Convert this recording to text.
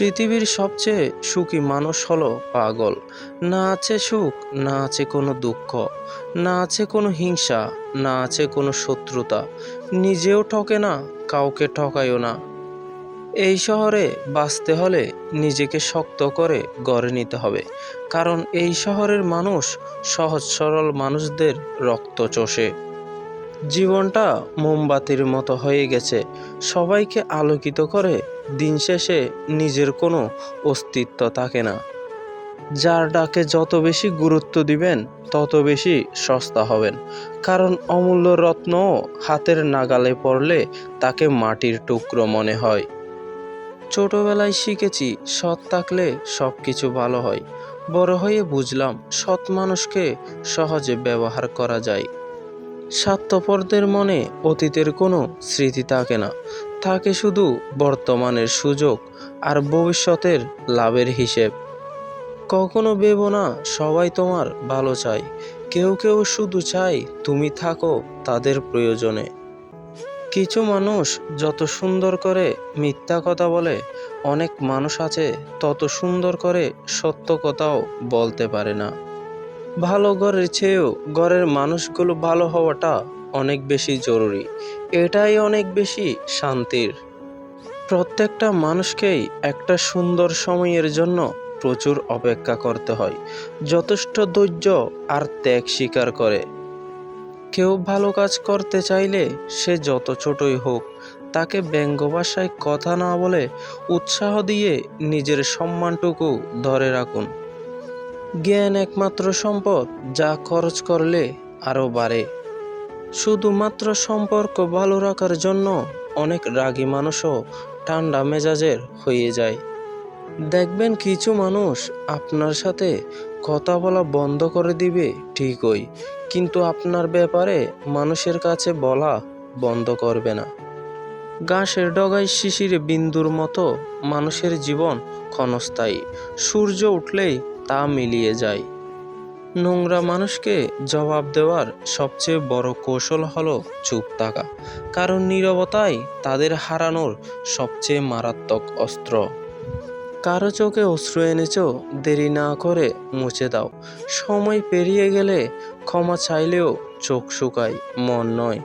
পৃথিবীর সবচেয়ে সুখী মানুষ হলো পাগল। না আছে সুখ, না আছে কোনো দুঃখ, না আছে কোনো হিংসা, না আছে কোনো শত্রুতা। নিজেও ঠকে না, কাউকে ঠকায়ও না। এই শহরে বাঁচতে হলে নিজেকে শক্ত করে গড়ে নিতে হবে, কারণ এই শহরের মানুষ সহজ সরল মানুষদের রক্ত চষে। জীবনটা মোমবাতির মতো হয়ে গেছে, সবাইকে আলোকিত করে দিন শেষে নিজের কোনো অস্তিত্ব থাকে না। যার ডাকে যত বেশি গুরুত্ব দিবেন, তত বেশি সস্তা হবেন। কারণ অমূল্য রত্ন হাতের নাগালে পড়লে তাকে মাটির টুকরো মনে হয়। ছোটবেলায় শিখেছি, সৎ থাকলে সব কিছু ভালো হয়। বড় হয়ে বুঝলাম, সৎ মানুষকে সহজে ব্যবহার করা যায়। স্বার্থপরদের মনে অতীতের কোনো স্মৃতি থাকে না। থাকে শুধু বর্তমানের সুযোগ আর ভবিষ্যতের লাভের হিসেব। কখনো ভেবো না, সবাই তোমার ভালো চায়। কেউ কেউ শুধু চায় তুমি থাকো তাদের প্রয়োজনে। কিছু মানুষ যত সুন্দর করে মিথ্যা কথা বলে, অনেক মানুষ আছে তত সুন্দর করে সত্য কথাও বলতে পারে না। ভালো ঘরের চেয়েও ঘরের মানুষগুলো ভালো হওয়াটা অনেক বেশি জরুরি। এটাই অনেক বেশি শান্তির। প্রত্যেকটা মানুষকেই একটা সুন্দর সময়ের জন্য প্রচুর অপেক্ষা করতে হয়। যথেষ্ট ধৈর্য আর ত্যাগ স্বীকার করে। কেউ ভালো কাজ করতে চাইলে সে যত ছোটই হোক, তাকে ব্যঙ্গ ভাষায় কথা না বলে উৎসাহ দিয়ে নিজের সম্মানটুকু ধরে রাখুন। জ্ঞান একমাত্র সম্পদ, যা খরচ করলে আরও বাড়ে। শুধুমাত্র সম্পর্ক ভালো রাখার জন্য অনেক রাগী মানুষও ঠান্ডা মেজাজের হয়ে যায়। দেখবেন কিছু মানুষ আপনার সাথে কথা বলা বন্ধ করে দিবে, ঠিকই। কিন্তু আপনার ব্যাপারে মানুষের কাছে বলা বন্ধ করবে না। গাছের ডগায় শিশির বিন্দুর মতো মানুষের জীবন ক্ষণস্থায়ী। সূর্য উঠলেই তা মিলিয়ে যায়। নোংরা মানুষকে জবাব দেওয়ার সবচেয়ে বড় কৌশল হলো চুপ থাকা। কারণ নীরবতাই তাদের হারানোর সবচেয়ে মারাত্মক অস্ত্র। কারও চোখে অশ্রু এনেছ, দেরি না করে মুছে দাও। সময় পেরিয়ে গেলে ক্ষমা চাইলেও চোখ শুকায়, মন নয়।